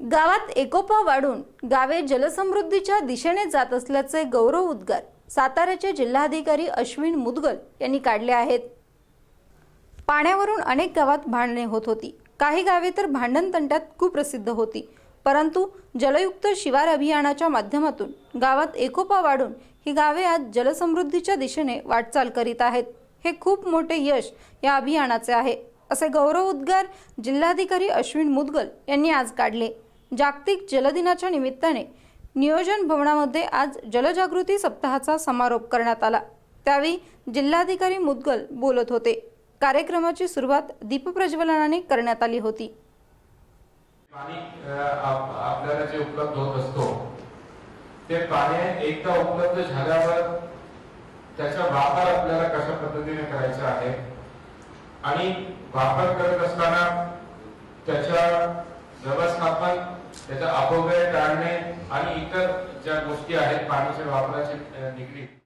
गावात एकोपा वाढून गावे जलसमृद्धीच्या दिशेने जात असल्याचे गौरव उद्गार साताऱ्याचे जिल्हाधिकारी अश्विन मुदगल यांनी काढले आहेत. पाण्यावरून अनेक गावात भांडणे होत होती. काही गावे तर भांडण तंट्यात कुप्रसिद्ध होती. परंतु जलयुक्त शिवार अभियानाच्या माध्यमातून गावात एकोपा वाढून ही गावे आज जलसमृद्धीच्या दिशेने वाटचाल करीत आहेत. हे खूप मोठे यश या अभियानाचे आहे असे गौरव उद्गार जिल्हाधिकारी अश्विन मुदगल यांनी आज काढले. जागतिक जलदिनाच्या निमित्ताने नियोजन भवनामध्ये आज जलजागृती सप्ताहाचा समारोप करण्यात आला. त्यावेळी जिल्हाधिकारी मुदगल बोलत होते. कार्यक्रमाची सुरुवात दीपप्रज्वलनाने करण्यात आली होती. पाणी आपल्याला जे उपलब्ध होत असतो ते पाणी एकदा उपलब्ध झाल्यावर त्याचा वापर आपल्याला कशा पद्धतीने करायचा आहे आणि वापर करत असताना त्याच्या व्यवस्थापन त्याचा अपव्यय टाळणे आणि इतर ज्या गोष्टी आहेत पाण्याच्या वापराचे निगडीत.